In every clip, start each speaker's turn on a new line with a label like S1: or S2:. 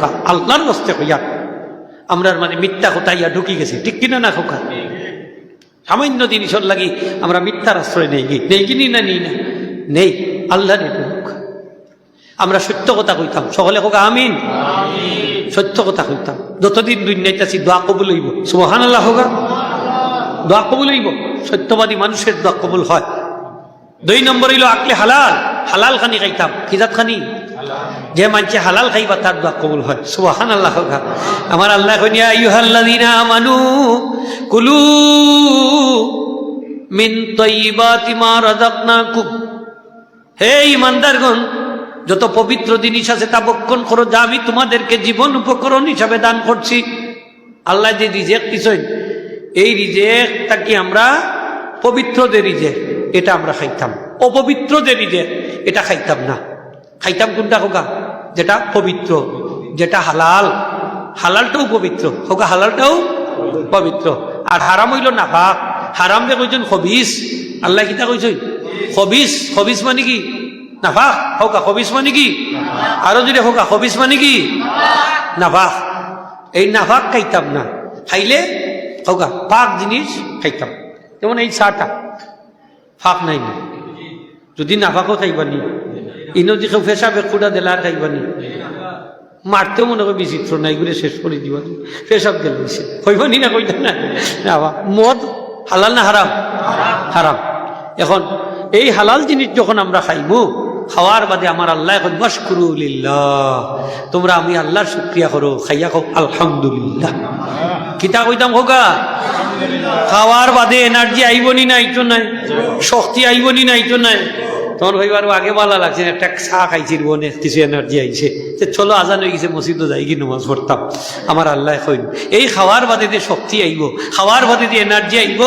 S1: খোকা, আল্লাহর বস্তে হইয়া। আমরার মানে মিথ্যা হতাইয়া ঢুকি গেছি। ঠিক কিনা না খোকা? সামান্য জিনিসের লাগি আমরা মিথ্যার আশ্রয় নেই কি? নেই কিনি না নিই না নেই, আল্লাহ নেটুক আমরা সত্য কথা কইতাম। সকলে হোক আমিন। সত্য কথা কইতাম। যতদিন দুনিয়াতে আছি দোয়া কবুল হইব সুবহান আল্লাহ হোগা দোয়া কবুল হইব, সত্যবাদী মানুষের দোয়া কবুল হয়। দুই নম্বর হইল আকলে হালাল। হালাল খানি খাইতাম। কিজাত খানি যে মানছে হালাল খাইবা, তার দোয়া কবুল হয়। সুবহান আল্লাহ আমার আল্লাহ কইয়া আইয়ুহাল্লাযীনা আমানু কুলু মিন তৈবাতি মা রাজাকনাকুম হে ইমানদারগণ যত পবিত্র জিনিস আছে তা বক্ষণ করো, যা আমি তোমাদেরকে জীবন উপকরণ হিসাবে দান করছি। আল্লাহ যে রিজেক্ট দিছেন, এই রিজেক্টটা কি আমরা পবিত্র যে রিজেক্ট এটা আমরা খাইতাম। অপবিত্র যে রিজেক্ট এটা খাইতাম না। খাইতাম কোনটা হোকা যেটা পবিত্র, যেটা হালাল। হালালটাও পবিত্র। হোকা হালালটাও পবিত্র। আর হারাম হইল নাফাক হারাম যে কইছেন খবিস। আল্লাহ কিতা কইছেন? খবিস। খবিস মানে কি? নাফাক। হোকা খবিস মানে কি? আরও যদি হোকা খবিস মানে কি? নাফাক। এই নাফাক খাইতাম না। খাইলে হোকা পাক জিনিস খাইতাম। যেমন এই চাটা। ফাঁক নাই না। যদি নাফাকও খাইবানি। ইনো যে কেউ ফেসা বেকুটা দিলে খাইবানি মারতেও মনে হয় বিচিত্র নাই করে শেষ করে দিবানি ফেসাব গেল হইবানি না কইতা না। মদ হালাল না হারাম? হারাম। এখন এই হালাল জিনিস যখন আমরা খাইবো খাওয়ার বাদে আমার আল্লাহ এখন মশকুরুলিল্লাহ তোমরা আমি আল্লাহর শুক্রিয়া করো, খাইয়া খাও, আলহামদুলিল্লাহ। কিতা কইতাম হোকা খাওয়ার বাদে এনার্জি আইবনি না এইটো নাই শক্তি আইবনি না এইটো নাই তোমার ভাইবার আগে ভালো লাগছে না, একটা চা খাইছি বনে কিছু এনার্জি আইছে। যে চলো, আজান হয়ে গেছে মসজিদও যাই কি নমাজ পড়তাম। আমার আল্লাহ কইন, এই খাওয়ার বাদে দিয়ে শক্তি আইব, খাওয়ার বাদে যে এনার্জি আইব,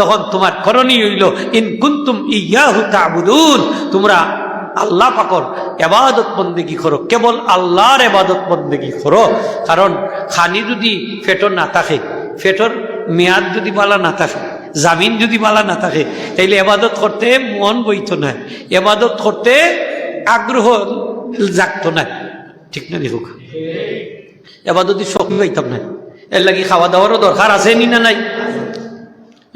S1: তখন তোমার করণীয় হইল, ইন কুন্তুম ইয়াহু তাবুদুন তোমরা আল্লাহ পাকর এবাদত বন্দেগি করো? কেবল আল্লাহর এবাদত বন্দেগি করো? কারণ খানি যদি ফেটর না থাকে, ফেটর মেয়াদ যদি বালা না থাকে জামিন যদি বালা না থাকে, তাইলে এবাদত করতে মন বইত না, এবাদত করতে আগ্রহ জাগত না। ঠিক না দেখুক এবাদতি শক্তি পাইতাম না। এর লাগি খাওয়া দাওয়ারও দরকার আছে নি না নাই?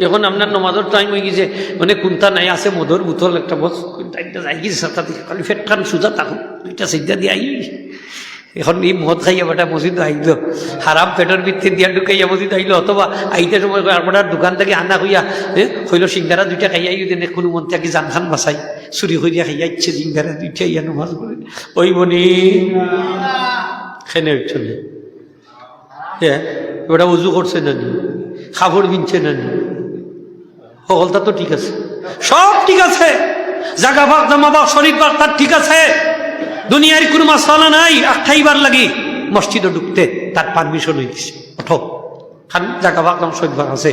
S1: এখন আপনার নমাজের টাইম হয়ে গেছে মানে কোনটা নাই আছে, মধুর বোতল একটা বস একটা যাই গেছে খালি ফেট খান সুজা থাকুক দুইটা সিদ্ধা দিয়ে আই এখন এই মদ খাইয়া বেটা মসজিদ আইল। হারাম পেটের ভিত্তি দিয়া ঢুকাইয়া মসজিদ আইল, অথবা আইতে সময় আপনার দোকান থেকে আনা হইয়া হইল সিঙ্গারা দুইটা খাইয়া আইও দেনে, কোনো মন থেকে জান খান বাসাই চুরি করিয়া খাইয়া ইচ্ছে সিঙ্গারা দুইটা ইয়া নমাজ করে ওই বনি, খেনে চলে হ্যাঁ ওটা উজু করছে না খাবার কিনছে না নি? সকলটা তো ঠিক আছে। সব ঠিক আছে। জাগা ভাগ জামা ভাগ শরীর ভাগ তার ঠিক আছে। দুনিয়ার কোনো মাসালা নাই আঠাইবার লাগি। মসজিদে ঢুকতে তার পারমিশন হয়ে গেছে ওঠো। খান, জাগা ভাগ জামা আছে।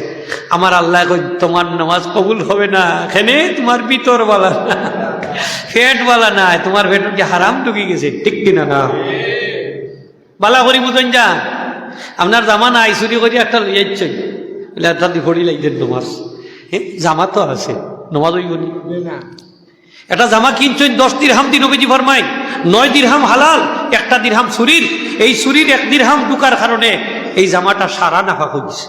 S1: আমার আল্লাহ কই তোমার নামাজ কবুল হবে না। এখানে তোমার ভিতর বালা ফেট বালা নাই তোমার ফেট যে হারাম ঢুকে গেছে, ঠিক কিনা না? বালা করি বুঝেন যা। আপনার জামা নাই, চুরি করি একটা লই যাচ্ছে। বলে একটা দিফড়ি লাগছেন নমাজ হ্যাঁ জামা তো আছে। নমাজ হইব নি। একটা জামা কিনছেন দশ দিরহাম অভিজি ফরমাই নয় দিরহাম হালাল, একটা দিরহাম চুরির। এই চুরির এক দিরহাম ঢুকার কারণে এই জামাটা সারা নাফা হয়েছে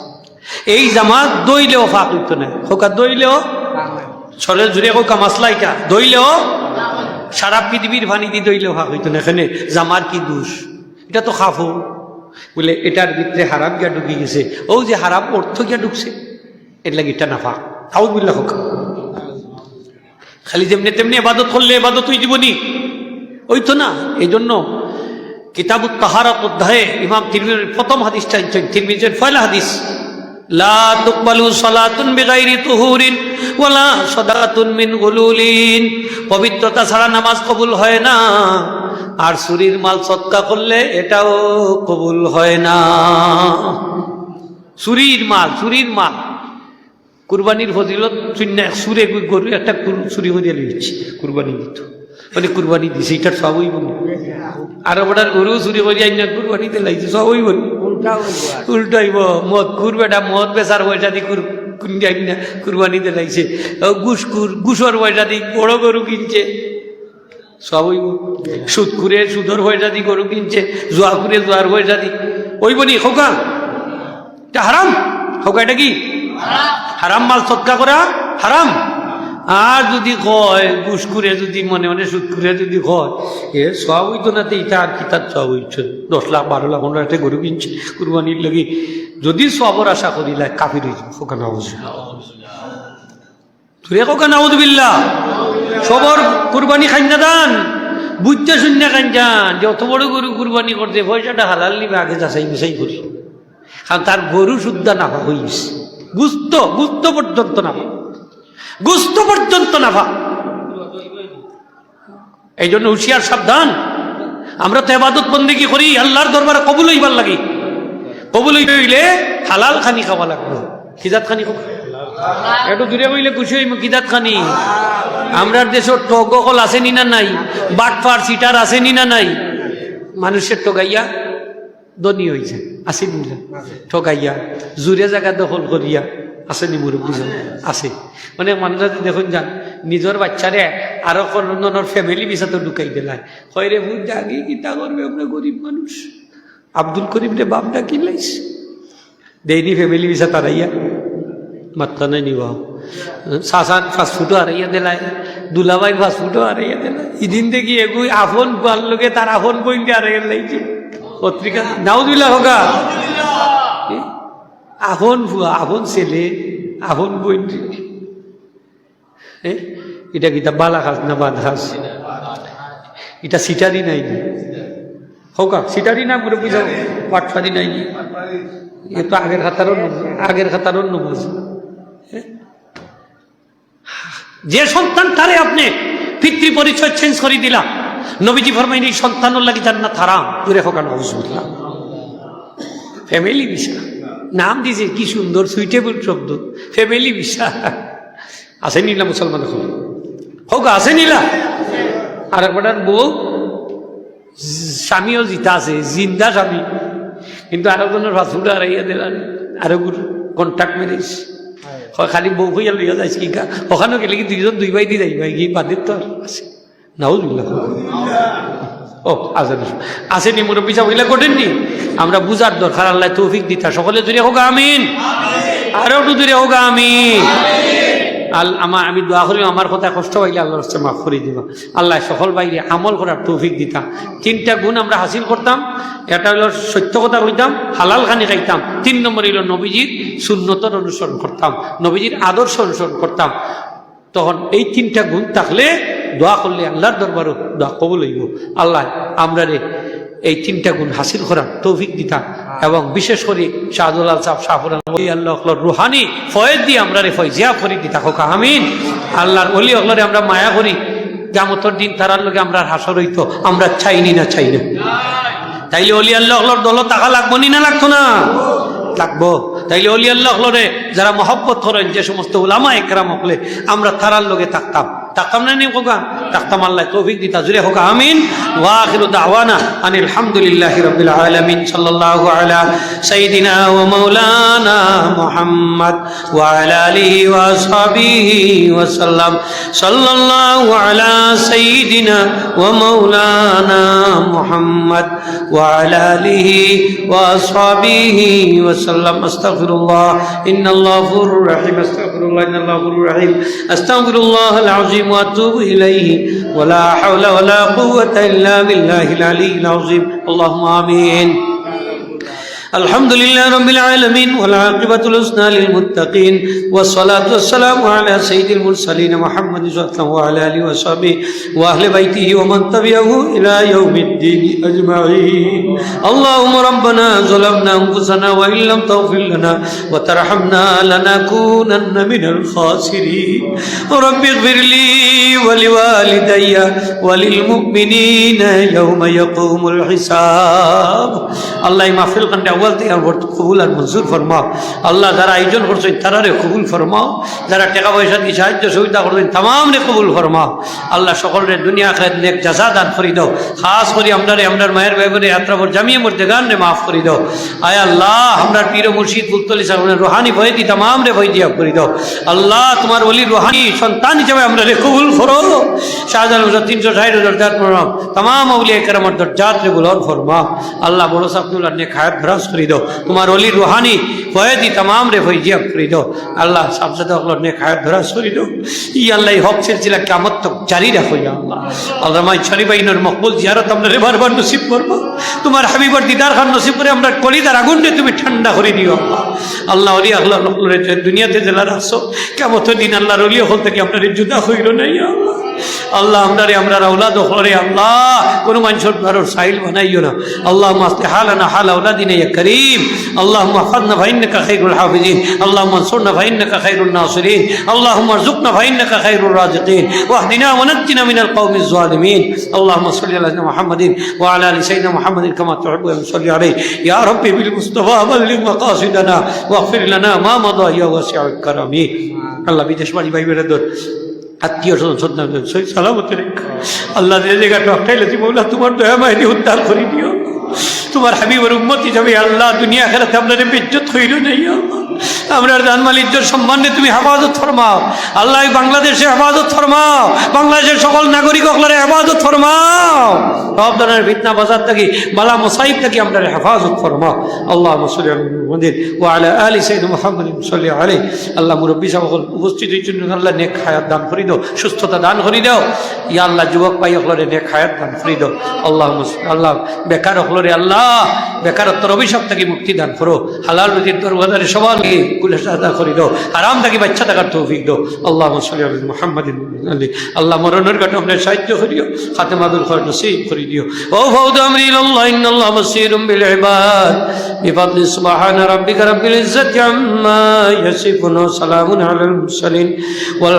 S1: এই জামা দইলেও ফাঁক হইতো না। হোকা দইলেও সরের জুড়ে হোকা মাসলা এটা। দইলেও সারা পৃথিবীর ভানি দিয়ে দইলেও ফাঁক হইতো না। এখানে জামার কি দোষ? এটা তো খাফো। বলে এটার ভিতরে হারাম গিয়া ঢুকে গেছে। ও যে হারাম অর্থ গিয়া ঢুকছে, এর লাগে এটা নাফা। তাও বিল্লা হোক। খালি যেমনি তেমনি এবাদত করলে এবাদত হয়ে জীবনী ওই তো না এই জন্য কিতাব তাহারাত অধ্যায়ে ইমাম তিরমির প্রথম হাদিসটা আনছেন তিরমিজের পয়লা হাদিস, লা তুকবালু সালাতুন বিগাইরি তুহুরিন ওয়ালা সাদাতুন মিন গুলুলিন। পবিত্রতা ছাড়া নামাজ কবুল হয় না, আর চুরির মাল সৎকা করলে এটাও কবুল হয় না। চুরির মাল চুরির মাল। কুরবানির ফজিলত শূন্য সুরে গরু একটা চুরি করিয়া লইছি কুরবানি দিত। মানে কুরবানি দিছে এটা সবই বলি আর ওটার গরু চুরি করিয়া আইনা কুরবানিতে লাগছে সবই বলি উল্টাইব মদ কুর বেটা মদ বেচার পয়সা দি কুর আইনা কুরবানিতে লাগছে ও গুস কুর গুসর পয়সা দি বড় গরু কিনছে। সবই সুদ করে সুদর হয়ে যাদি গরু কিনছে জোয়া করে জোয়ার হয়ে যাদি ওইব নি খোকা? এটা হারাম? খোকা এটা কি? হারাম মাল সৎকা করা হারাম। আর যদি কয়, ঘুষ করে যদি মনে মনে সুদ করে যদি কয়, এ সব হইতো না তো এটা আর কি তার সব হইছে দশ লাখ, বারো লাখ, পনেরো একটা গরু কিনছে, কুরবানির লাগি। যদি সবর আশা করি লাগ কাফির হয়েছে খোকা না তুই কোকা নাউদবিল্লা সবর কুরবানি খান না দান বুঝতে শূন্য খান যান। যে অত বড় গরু কুরবানি করতে পয়সাটা হালাল নিবে, আগে যাচাই মিশাই করি। কারণ তার গরু শুদ্ধা নাফা হইস গুস্ত গুস্ত পর্যন্ত নাফা গুস্ত পর্যন্ত নাফা এই জন্য হুশিয়ার সাবধান। আমরা তো এবাদত বন্দি কি করি? আল্লাহর দরবারে কবুল হইবার লাগি। কবুল হইলে হালাল খানি খাওয়া লাগবে। খিজাত খানি খাওয়া একটু দূরে হইলে খুশি হইম কিদাত খানি। আমরার দেশের টগকল আছে নি না নাই? বাটফার সিটার আছে নি না নাই? মানুষের টগাইয়া ধনী হয়েছে আছে নি না? ঠগাইয়া জুড়ে জায়গা দখল করিয়া আছে নি মুরব্বী আছে। মানে মানুষরা দেখুন যান নিজের বাচ্চারে আরও কোনোর ফ্যামিলি বিষাতে ঢুকাই দিলাই হয় রে বুঝ জাগি কিতা করবে আমরা গরিব মানুষ আব্দুল করিম রে বাপ ডাকি লাইস দেয়নি ফ্যামিলি বিষা তারাইয়া মাত্তা নাই নিবা সাসান ফাস্টফুডও হারাইয়া দিলাই দুলাবাই ফাস্টফুডও হারাইয়া দিলাই ইদিন দেখি এগুই আফন পার লোকে তার আফন বইনকে হারাইয়া লাইছে পত্রিকা নাউদুল্লাহ হোকা আফন ফুয়া আফন ছেলে আফন বইন? এটা কিতা বালা খাস না বাদ খাস? এটা সিটারি নাই হোকা সিটারি না করে বুঝাও পাটফারি নাই এ তো আগের খাতারও আগের খাতারও নমাজ যে সন্তান তারে আপনি পিতৃ পরিচয় চেঞ্জ করে দিলাম নবীজি ফরমাইনি সন্তানের লাগি জান্নাত হারাম। দূরে হোকা নজুবিল্লাহ ফ্যামিলি বিষা নাম দিয়েছে কি সুন্দর সুইটেবল শব্দ। ফ্যামিলি বিষা আছে নিলা মুসলমান এখন? হোক আছে নিলা আর একবার বউ স্বামীও জিতা আছে জিন্দা স্বামী। কিন্তু আরও জনের ফাঁসুটা হারাইয়া দিলাম আরও কন্ট্যাক্ট মেরেছ হয় খালি বউ হইয়া লইয়া যাইছে কি কা ওখানেও গেলে কি দুইজন দুই ভাই দি যাই ভাই কি বাদের তো আর আছে। নাও দুল্লাহ ও আছে আসেনি মুরব্বী সাহেব হইলে করেননি আমরা বুঝার দরকার, আল্লাহ তৌফিক দিতা। সকলে দূরে হোক, আমিন। আরও একটু দূরে হোক, আমিন। আল আমার আমি দোয়া করি, আমার কথা কষ্ট পাইলে আল্লাহর হচ্ছে মাফ করে দিবা। আল্লাহ সকল বাইরে আমল করার তৌফিক দিতাম তিনটা গুণ আমরা হাসিল করতাম। এটা হলো সত্য কথা কইতাম, হালাল খানি খাইতাম। তিন নম্বর হইল নবীজির শূন্যতর অনুসরণ করতাম। নবীজির আদর্শ অনুসরণ করতাম। তখন এই তিনটা গুণ থাকলে দোয়া করলে আল্লাহর দরবারও দোয়া কবুল হইব। আল্লাহ আমরা রে এই তিনটা গুণ হাসিল করার তৌফিক দিতাম এবং বিশেষ করে শাহদুল্লাহ সাহ আল্লাহ রুহানি ফয়েদ দিয়ে আমরা রে ফয়জিয়া করি দিতা, হোক, আমিন। আল্লাহর অলি অগলরে আমরা মায়া করি। জামতর দিন তারার লোকে আমরা হাসর হইতো, আমরা চাইনি না চাই না তাইলে অলি আল্লাহ দল টাকা লাগবো নি না লাগতো না? লাগবো। তাইলে অলি আল্লাহ যারা মহব্বত করেন যে সমস্ত ওলামা একরাম হকলে আমরা তারার লগে থাকতাম। থাকতাম না নি হোকা থাকতাম আল্লাহ তৌফিক দিতা, জুড়ে হোক আমিন। ওয়াখিরু দাওয়ানা আনিল হামদুলিল্লাহি রাব্বিল আলামিন, সাল্লাল্লাহু আলা সাইয়্যিদিনা ওয়া মাওলানা মুহাম্মদ ওয়া আলা আলিহি ওয়া আসহাবিহি ওয়া সাল্লাম। সাল্লাল্লাহু আলা সাইয়্যিদিনা ওয়া মাওলানা মুহাম্মদ ওয়া আলা আলিহি ওয়া আসহাবিহি ওয়া সাল্লাম। আস্তাগফিরুল্লাহ, ইন্নাল্লাহু গফুরুর রহিম, আস্তাগফিরুল্লাহ, ইন্নাল্লাহু গফুরুর রহিম। আস্তাগফিরুল্লাহ আল العظيم وأتوب إليه. ولا حول ولا قوة إلا بالله العلي العظيم. اللهم آمين. الحمد لله رب العالمين والعاقبة الحسنى للمتقين والصلاة والسلام على سيد المرسلين محمد صلى الله عليه وصحبه وأهل بيته ومن تبعه إلى يوم الدين أجمعين. اللهم ربنا ظلمنا أنفسنا وإن لم تغفر لنا وترحمنا لنكونن من الخاسرين. رب اغفر لي ولوالدي وللمؤمنين يوم يقوم الحساب. الله ما في বলতে থেকে কবুল আর মঞ্জুর ফরমাও। আল্লাহ যারা আয়োজন করছেন তারা রে কবুল ফরমাও। যারা টাকা পয়সা দিয়ে সাহায্য সুবিধা করছেন তাম রে কবুল ফরমাও। আল্লাহ সকলের দুনিয়া খেদ নেক যাজা দান করি দাও। খাস করি আমরারে, আমরার মায়ের বাইবরে যাত্রা পর জামিয়ে মধ্যে গান রে মাফ করি দাও। আয় আল্লাহ আমরা পীর মুর্শিদ পুলতলি সাহেবের রোহানি ভয় দি তাম রে ভয় দিয়া করি দাও। আল্লাহ, তোমার বলি রোহানি সন্তান হিসাবে আমরা রে কবুল ফরো শাহজাহান হুজুর তিনশো ষাট হাজার দাঁত প্রণাম অবলি উলিয়া কেরামত দরজাত রে বুলন ফরমা আল্লাহ বলো সাবনুল্লাহ নে খায়াত ভ্রাস দাও তোমার অলি রুহানি ভয়ে দি তাম রে করি দাও আল্লাহ সাবজাদা হল নে খায়াত ভরাস করি দাও ই আল্লাহ হক সিলসিলা কামত তক জারি রাখো আল্লাহ। আল্লাহ মাই ছড়ি বাইনের মকবুল জিয়ারত আমরা বারবার নসিব করব। তোমার হাবিবর দিদার খান নসিব করে আমরা কলিদার আগুন দিয়ে তুমি ঠান্ডা করে দিও আল্লাহ। আল্লাহ অলি আল্লাহ দুনিয়াতে জেলা রাখছো কেমত দিন আল্লাহর অলি হল থেকে আমরা জুদা হইল নাই আল্লাহ। আল্লাহ আমরা রে আমরা আউলাদ হরে আল্লাহ কোনো মানুষের ঘরের সাইল বানাইও না আল্লাহ মাস্তে হালানা হাল আউলাদিনে ইয়া করিম আল্লাহ মাহফাদনা ফাইন্নাকা খাইরুল হাফিজিন আল্লাহ মানসুরনা ফাইন্নাকা খাইরুল নাসিরিন আল্লাহ মারজুকনা ফাইন্নাকা খাইরুল রাজিকিন واهدنا ونجنا من القوم الظالمين اللهم صل على سيدنا محمد وعلى ال سيدنا محمد كما تحب وصل عليه يا ربي بالمصطفى بلغ مقاصدنا واغفر لنا ما مضى يا واسع الكرم আল্লাহ বিদেশ বাড়ি ভাই বেড়ে আত্মীয় স্বজন সালামতে রেখা। আল্লাহ অটাইলে তুমি বললা তোমার দয়া উদ্ধার করে দিও। তোমার হাবিবর উম্মত হিসাবে আল্লাহ দুনিয়া খেলাতে আপনার বিদ্যুৎ হইল নেই আমরা জানমাল ইজ্জত সম্মানে তুমি হেফাজত ফরমাও। আল্লাহ বাংলাদেশে হেফাজত ফরমাও। বাংলাদেশের সকল নাগরিক সকলের হেফাজত ফরমাও। সব ধরনের ফিতনা বাজার থাকি, বালা মোসাইব থাকি আমরা হেফাজত ফরমাও। আল্লাহ মসলিম ও আলা আলী সৈদ মোহাম্মদ সাল্লি আলী আল্লাহ মুরব্বী সকল উপস্থিত হয়েছেন আল্লাহ নেক হায়াত দান করি দাও, সুস্থতা দান করি দাও। ইয়া আল্লাহ যুবক পাই সকলের নেক হায়াত দান করি দাও। আল্লাহ আল্লাহ বেকার সকলরে আল্লাহ, বেকারত্বর অভিশাপ থেকে মুক্তি দান করো। হালাল রুজির দরবাজারে আমাকে গুলাস আদা করে দাও আরাম থাকি বাচ্চা থাকার তৌফিক দাও। আল্লাহ মোহাম্মদ আল্লাহ মরণের কাটে আপনার সাহায্য করিও খাতে মাদুল খর নসিব করে দিও। ও ভৌদ আমরিল আল্লাহ ইন আল্লাহ বিল ইবাদ। বিফাদলি সুবহান রাব্বিকা রাব্বিল ইজ্জাতি আম্মা ইয়াসিফুন সালামুন আলাল মুরসালিন। ওয়াল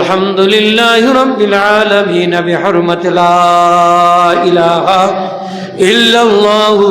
S1: রাব্বিল আলামিন বিহরমাতি লা ইলাহা ইল্লাল্লাহু।